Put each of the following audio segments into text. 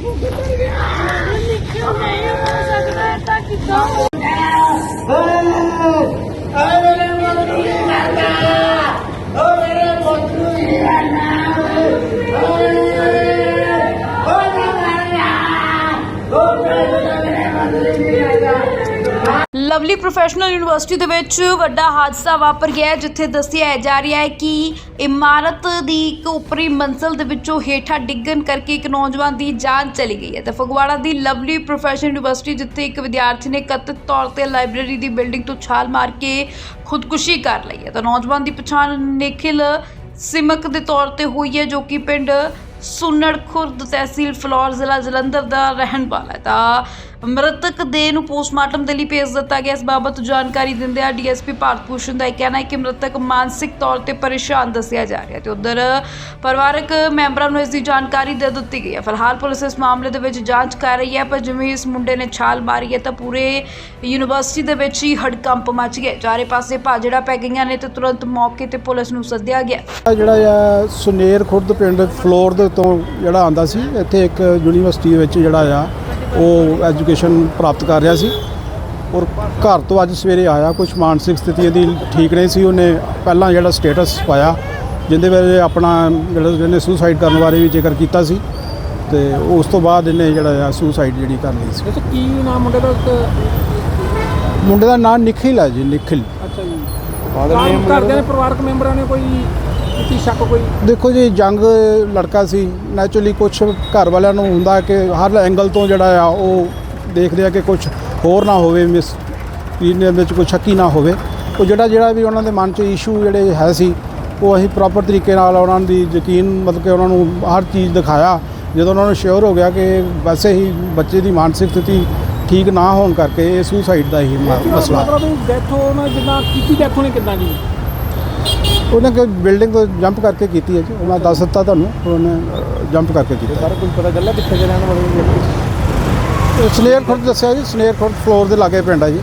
ਨਿਕਲ ਨਹੀਂ ਹੋ ਸਕਦਾ ਤਾਂ ਕਿੱਦਾਂ ਹੋ ਲਵਲੀ ਪ੍ਰੋਫੈਸ਼ਨਲ ਯੂਨੀਵਰਸਿਟੀ ਦੇ ਵਿੱਚ ਵੱਡਾ ਹਾਦਸਾ ਵਾਪਰ ਗਿਆ ਹੈ, ਜਿੱਥੇ ਦੱਸਿਆ ਜਾ ਰਿਹਾ ਹੈ ਕਿ ਇਮਾਰਤ ਦੀ ਇੱਕ ਉੱਪਰੀ ਮੰਜ਼ਲ ਦੇ ਵਿੱਚੋਂ ਹੇਠਾਂ ਡਿੱਗਣ ਕਰਕੇ ਇੱਕ ਨੌਜਵਾਨ ਦੀ ਜਾਨ ਚਲੀ ਗਈ ਹੈ ਤੇ ਫਗਵਾੜਾ ਦੀ ਲਵਲੀ ਪ੍ਰੋਫੈਸ਼ਨਲ ਯੂਨੀਵਰਸਿਟੀ ਜਿੱਥੇ ਇੱਕ ਵਿਦਿਆਰਥੀ ਨੇ ਕਥਿਤ ਤੌਰ ਤੇ ਲਾਇਬ੍ਰੇਰੀ ਦੀ ਬਿਲਡਿੰਗ ਤੋਂ ਛਾਲ ਮਾਰ ਕੇ ਖੁਦਕੁਸ਼ੀ ਕਰ ਲਈ ਹੈ। ਤਾਂ ਨੌਜਵਾਨ ਦੀ ਪਛਾਣ ਨਿਖਿਲ ਸਿਮਕ ਦੇ ਤੌਰ ਤੇ ਹੋਈ ਹੈ ਜੋ ਕਿ ਪਿੰਡ ਸੁਨੜ ਖੁਰਦ ਤਹਿਸੀਲ ਫਲੌਰ ਜ਼ਿਲ੍ਹਾ ਜਲੰਧਰ ਦਾ ਰਹਿਣ ਵਾਲਾ ਹੈ। ਤਾਂ ਮ੍ਰਿਤਕ ਦੇਹ ਨੂੰ ਪੋਸਟਮਾਰਟਮ ਦੇ ਲਈ ਭੇਜ ਦਿੱਤਾ ਗਿਆ। ਇਸ ਬਾਬਤ ਜਾਣਕਾਰੀ ਦਿੰਦਿਆਂ ਡੀਐਸਪੀ ਭਾਰਤ ਭੂਸ਼ਣ ਦਾ ਇਹ ਕਹਿਣਾ ਹੈ ਕਿ ਮ੍ਰਿਤਕ ਮਾਨਸਿਕ ਤੌਰ ਤੇ ਪਰੇਸ਼ਾਨ ਦੱਸਿਆ ਜਾ ਰਿਹਾ ਤੇ ਉਧਰ ਪਰਿਵਾਰਕ ਮੈਂਬਰਾਂ ਨੂੰ ਇਸ ਦੀ ਜਾਣਕਾਰੀ ਦੇ ਦਿੱਤੀ ਗਈ ਹੈ। ਫਿਲਹਾਲ ਪੁਲਿਸ ਇਸ ਮਾਮਲੇ ਦੇ ਵਿੱਚ ਜਾਂਚ ਕਰ ਰਹੀ ਹੈ, ਪਰ ਜਿਵੇਂ ਇਸ ਮੁੰਡੇ ਨੇ ਛਾਲ ਮਾਰੀ ਹੈ ਤਾਂ ਪੂਰੇ ਯੂਨੀਵਰਸਿਟੀ ਦੇ ਵਿੱਚ ਹੀ ਹੜਕੰਪ ਮਚ ਗਿਆ ਚਾਰੇ ਪਾਸੇ ਭਾਜੜਾ ਪੈ ਗਈਆਂ ਨੇ ਤੇ ਤੁਰੰਤ ਮੌਕੇ ਤੇ ਪੁਲਿਸ ਨੂੰ ਸੱਦਿਆ ਗਿਆ। ਜਿਹੜਾ ਆ ਸੁਨੇਰ ਖੁਰਦ ਪਿੰਡ ਫਲੋਰ ਦੇ ਤੋਂ ਜਿਹੜਾ ਆਂਦਾ ਸੀ ਇੱਥੇ ਇੱਕ ਯੂਨੀਵਰਸਿਟੀ ਵਿੱਚ ਜਿਹੜਾ ਆ ਉਹ ਐਜੂਕੇਸ਼ਨ ਪ੍ਰਾਪਤ ਕਰ ਰਿਹਾ ਸੀ। ਔਰ ਘਰ ਤੋਂ ਅੱਜ ਸਵੇਰੇ ਆਇਆ ਕੁਝ ਮਾਨਸਿਕ ਸਥਿਤੀ ਇਹਦੀ ਠੀਕ ਨਹੀਂ ਸੀ। ਉਹਨੇ ਪਹਿਲਾਂ ਜਿਹੜਾ ਸਟੇਟਸ ਪਾਇਆ ਜਿੰਦੇ ਵੇਲੇ ਆਪਣਾ ਜਿਹੜਾ ਇਹਨੇ ਸੁਸਾਈਡ ਕਰਨ ਬਾਰੇ ਵੀ ਜ਼ਿਕਰ ਕੀਤਾ ਸੀ ਤੇ ਉਸ ਤੋਂ ਬਾਅਦ ਇਹਨੇ ਜਿਹੜਾ ਆ ਸੁਸਾਈਡ ਜਿਹੜੀ ਕਰ ਲਈ ਸੀ। ਅੱਛਾ ਕੀ ਨਾਮ ਮੁੰਡੇ ਦਾ ਮੁੰਡੇ ਦਾ ਨਾਮ ਨਿਖਿਲ ਹੈ ਜੀ ਨਿਖਿਲ। ਅੱਛਾ ਜੀ। ਕਾਰਨ ਘਰਦਿਆਂ ਨੇ ਪਰਿਵਾਰਕ ਮੈਂਬਰਾਂ ਨੇ ਕੋਈ ਕੀਤੀ ਸ਼ੱਕ ਕੋਈ? ਦੇਖੋ ਜੀ ਜੰਗ ਲੜਕਾ ਸੀ। ਨੈਚੁਰਲੀ ਕੁਝ ਘਰ ਵਾਲਿਆਂ ਨੂੰ ਹੁੰਦਾ ਕਿ ਹਰ ਐਂਗਲ ਤੋਂ ਜਿਹੜਾ ਆ ਉਹ ਦੇਖਦੇ ਆ ਕਿ ਕੁਝ ਹੋਰ ਨਾ ਹੋਵੇ ਮਿਸ ਇਹਦੇ ਵਿੱਚ ਕੋਈ ਸ਼ੱਕੀ ਨਾ ਹੋਵੇ। ਉਹ ਜਿਹੜਾ ਜਿਹੜਾ ਵੀ ਉਹਨਾਂ ਦੇ ਮਨ 'ਚ ਇਸ਼ੂ ਜਿਹੜੇ ਹੈ ਸੀ ਉਹ ਅਸੀਂ ਪ੍ਰੋਪਰ ਤਰੀਕੇ ਨਾਲ ਉਹਨਾਂ ਦੀ ਯਕੀਨ ਮਤਲਬ ਕਿ ਉਹਨਾਂ ਨੂੰ ਹਰ ਚੀਜ਼ ਦਿਖਾਇਆ। ਜਦੋਂ ਉਹਨਾਂ ਨੂੰ ਸ਼ੋਰ ਹੋ ਗਿਆ ਕਿ ਵੈਸੇ ਹੀ ਬੱਚੇ ਦੀ ਮਾਨਸਿਕ ਸਥਿਤੀ ਠੀਕ ਨਾ ਹੋਣ ਕਰਕੇ ਇਹ ਸੁਸਾਈਡ ਦਾ ਹੀ ਮਸਲਾ। ਮਤਲਬ ਡੈਥ ਉਹਨਾਂ ਜਿੱਦਾਂ ਕੀਤੀ ਡੈਥ ਹੋਣੀ ਕਿੱਦਾਂ ਜੀ? ਉਹਨੇ ਕਿ ਬਿਲਡਿੰਗ ਤੋਂ ਜੰਪ ਕਰਕੇ ਕੀਤੀ ਹੈ ਜੀ। ਉਹ ਮੈਂ ਦੱਸ ਦਿੱਤਾ ਤੁਹਾਨੂੰ ਉਹਨੇ ਜੰਪ ਕਰਕੇ ਕੀਤਾ ਸਾਰਾ ਕੁਝ ਪਤਾ ਚੱਲਿਆ ਕਿੱਥੇ ਦੇ ਰਹਿਣ ਵਾਲੇ ਸਨੇਰ ਖੁਰਦ ਦੱਸਿਆ ਜੀ ਸਨੇਰ ਖੁਰਦ ਫਲੋਰ ਦੇ ਲਾਗੇ ਪਿੰਡ ਆ ਜੀ।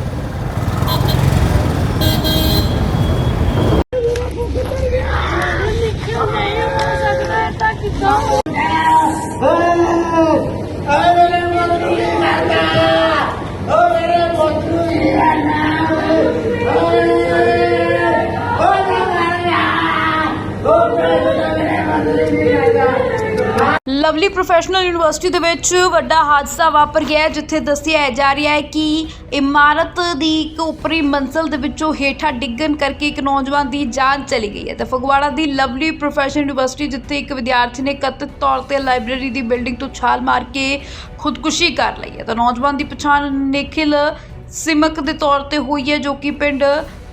ਲਵਲੀ ਪ੍ਰੋਫੈਸ਼ਨਲ ਯੂਨੀਵਰਸਿਟੀ ਦੇ ਵਿੱਚ ਵੱਡਾ ਹਾਦਸਾ ਵਾਪਰ ਗਿਆ ਜਿੱਥੇ ਦੱਸਿਆ ਜਾ ਰਿਹਾ ਹੈ ਕਿ ਇਮਾਰਤ ਦੀ ਇੱਕ ਉੱਪਰੀ ਮੰਜ਼ਲ ਦੇ ਵਿੱਚੋਂ ਹੇਠਾਂ ਡਿੱਗਣ ਕਰਕੇ ਇੱਕ ਨੌਜਵਾਨ ਦੀ ਜਾਨ ਚਲੀ ਗਈ ਹੈ। ਤੇ ਫਗਵਾੜਾ ਦੀ ਲਵਲੀ ਪ੍ਰੋਫੈਸ਼ਨਲ ਯੂਨੀਵਰਸਿਟੀ, ਜਿੱਥੇ ਇੱਕ ਵਿਦਿਆਰਥੀ ਨੇ ਕਥਿਤ ਤੌਰ ਤੇ ਲਾਇਬ੍ਰੇਰੀ ਦੀ ਬਿਲਡਿੰਗ ਤੋਂ ਛਾਲ ਮਾਰ ਕੇ ਖੁਦਕੁਸ਼ੀ ਕਰ ਲਈ ਹੈ। ਤਾਂ ਨੌਜਵਾਨ ਦੀ ਪਛਾਣ ਨਿਖਿਲ ਸਿਮਕ ਦੇ ਤੌਰ ਤੇ ਹੋਈ ਹੈ, ਜੋ ਕਿ ਪਿੰਡ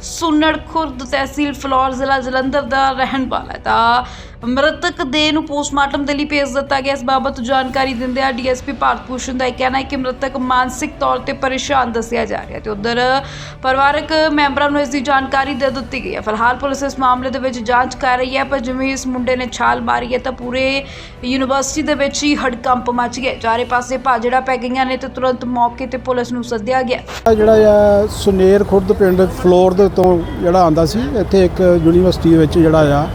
ਸੁਨੜ ਖੁਰਦ ਤਹਿਸੀਲ ਫਲੌਰ, ਜ਼ਿਲ੍ਹਾ ਜਲੰਧਰ ਦਾ ਰਹਿਣ ਵਾਲਾ ਹੈ। ਤਾਂ ਮ੍ਰਿਤਕ ਦੇਹ ਨੂੰ ਪੋਸਟਮਾਰਟਮ ਦੇ ਲਈ ਭੇਜ ਦਿੱਤਾ ਗਿਆ। ਇਸ ਬਾਬਤ ਜਾਣਕਾਰੀ ਦਿੰਦਿਆਂ ਡੀਐਸਪੀ ਭਾਰਤ ਭੂਸ਼ਣ ਦਾ ਇਹ ਕਹਿਣਾ ਹੈ ਕਿ ਮ੍ਰਿਤਕ ਮਾਨਸਿਕ ਤੌਰ ਤੇ ਪਰੇਸ਼ਾਨ ਦੱਸਿਆ ਜਾ ਰਿਹਾ ਹੈ ਤੇ ਉਧਰ ਪਰਿਵਾਰਕ ਮੈਂਬਰਾਂ ਨੂੰ ਇਸ ਦੀ ਜਾਣਕਾਰੀ ਦੇ ਦਿੱਤੀ ਗਈ ਹੈ। ਫਿਲਹਾਲ ਪੁਲਿਸ ਇਸ ਮਾਮਲੇ ਦੇ ਵਿੱਚ ਜਾਂਚ ਕਰ ਰਹੀ ਹੈ, ਪਰ ਜਿਵੇਂ ਇਸ ਮੁੰਡੇ ਨੇ ਛਾਲ ਮਾਰੀ ਹੈ ਤਾਂ ਪੂਰੇ ਯੂਨੀਵਰਸਿਟੀ ਦੇ ਵਿੱਚ ਹੀ ਹੜਕੰਪ ਮਚ ਗਿਆ ਚਾਰੇ ਪਾਸੇ ਭਾਜੜਾ ਪੈ ਗਈਆਂ ਨੇ ਤੇ ਤੁਰੰਤ ਮੌਕੇ ਤੇ ਪੁਲਿਸ ਨੂੰ ਸੱਦਿਆ ਗਿਆ ਜਿਹੜਾ ਆ, ਸੁਨੇਰ ਖੁਰਦ ਪਿੰਡ ਫਲੋਰ ਦੇ ਤੋਂ ਜਿਹੜਾ ਆਂਦਾ ਸੀ, ਇੱਥੇ ਇੱਕ ਯੂਨੀਵਰਸਿਟੀ ਵਿੱਚ ਜਿਹੜਾ ਆ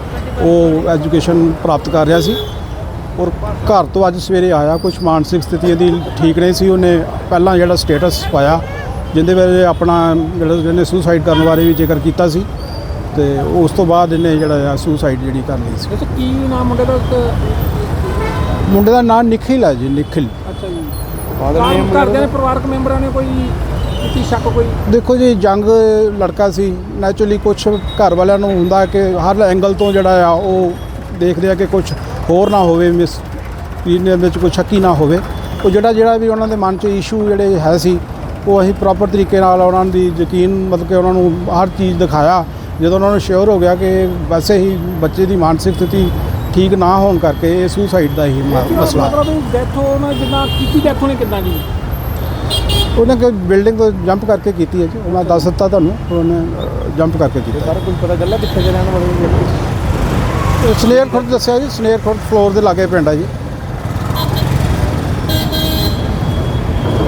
ਉਹ ਐਜੂਕੇਸ਼ਨ ਪ੍ਰਾਪਤ ਕਰ ਰਿਹਾ ਸੀ ਔਰ ਘਰ ਤੋਂ ਅੱਜ ਸਵੇਰੇ ਆਇਆ ਕੁਝ ਮਾਨਸਿਕ ਸਥਿਤੀ ਇਹਦੀ ਠੀਕ ਨਹੀਂ ਸੀ ਉਹਨੇ ਪਹਿਲਾਂ ਜਿਹੜਾ ਸਟੇਟਸ ਪਾਇਆ ਜਿੰਦੇ ਵੇਲੇ ਆਪਣਾ ਜਿਹੜਾ ਇਹਨੇ ਸੁਸਾਈਡ ਕਰਨ ਬਾਰੇ ਵੀ ਜ਼ਿਕਰ ਕੀਤਾ ਸੀ ਤੇ ਉਸ ਤੋਂ ਬਾਅਦ ਇਹਨੇ ਜਿਹੜਾ ਆ ਸੁਸਾਈਡ ਜਿਹੜੀ ਕਰ ਲਈ ਸੀ। ਅੱਛਾ ਕੀ ਨਾਮ ਮੁੰਡੇ ਦਾ? ਮੁੰਡੇ ਦਾ ਨਾਮ ਨਿਖਿਲ ਹੈ ਜੀ ਨਿਖਿਲ। ਅੱਛਾ ਜੀ। ਕਾਰਨ ਘਰਦਿਆਂ ਨੇ ਪਰਿਵਾਰਕ ਮੈਂਬਰਾਂ ਨੇ ਕੋਈ ਕੀਤੀ ਸ਼ੱਕ ਕੋਈ? ਦੇਖੋ ਜੀ ਜੰਗ ਲੜਕਾ ਸੀ। ਨੈਚੁਰਲੀ ਕੁਝ ਘਰ ਵਾਲਿਆਂ ਨੂੰ ਹੁੰਦਾ ਕਿ ਹਰ ਐਂਗਲ ਤੋਂ ਜਿਹੜਾ ਆ ਉਹ ਦੇਖਦੇ ਆ ਕਿ ਕੁਝ ਹੋਰ ਨਾ ਹੋਵੇ ਮਿਸ ਇਹਦੇ ਵਿੱਚ ਕੋਈ ਸ਼ੱਕੀ ਨਾ ਹੋਵੇ। ਉਹ ਜਿਹੜਾ ਜਿਹੜਾ ਵੀ ਉਹਨਾਂ ਦੇ ਮਨ 'ਚ ਇਸ਼ੂ ਜਿਹੜੇ ਹੈ ਸੀ ਉਹ ਅਸੀਂ ਪ੍ਰੋਪਰ ਤਰੀਕੇ ਨਾਲ ਉਹਨਾਂ ਦੀ ਯਕੀਨ ਮਤਲਬ ਕਿ ਉਹਨਾਂ ਨੂੰ ਹਰ ਚੀਜ਼ ਦਿਖਾਇਆ। ਜਦੋਂ ਉਹਨਾਂ ਨੂੰ ਸ਼ੋਰ ਹੋ ਗਿਆ ਕਿ ਵੈਸੇ ਹੀ ਬੱਚੇ ਦੀ ਮਾਨਸਿਕ ਸਥਿਤੀ ਠੀਕ ਨਾ ਹੋਣ ਕਰਕੇ ਇਹ ਸੁਸਾਈਡ ਦਾ ਹੀ ਮਸਲਾ। ਹੈ। ਮਤਲਬ ਡੈਥ ਉਹਨਾਂ ਜਿੱਦਾਂ ਕੀਤੀ ਡੈਥ ਹੋਣੀ ਕਿੱਦਾਂ ਜੀ? ਉਹਨੇ ਕਿ ਬਿਲਡਿੰਗ ਤੋਂ ਜੰਪ ਕਰਕੇ ਕੀਤੀ ਹੈ ਜੀ। ਉਹ ਮੈਂ ਦੱਸ ਦਿੱਤਾ ਤੁਹਾਨੂੰ ਉਹਨੇ ਜੰਪ ਕਰਕੇ ਕੀਤਾ। ਸਾਰਾ ਕੁਝ ਪਤਾ ਚੱਲਿਆ ਕਿੱਥੇ ਦੇ ਰਹਿਣ ਵਾਲੇ ਸਨੇਰ ਖੁਰਦ ਦੱਸਿਆ ਜੀ ਸਨੇਰ ਖੁਰਦ ਫਲੋਰ ਦੇ ਲਾਗੇ ਪਿੰਡ ਆ ਜੀ।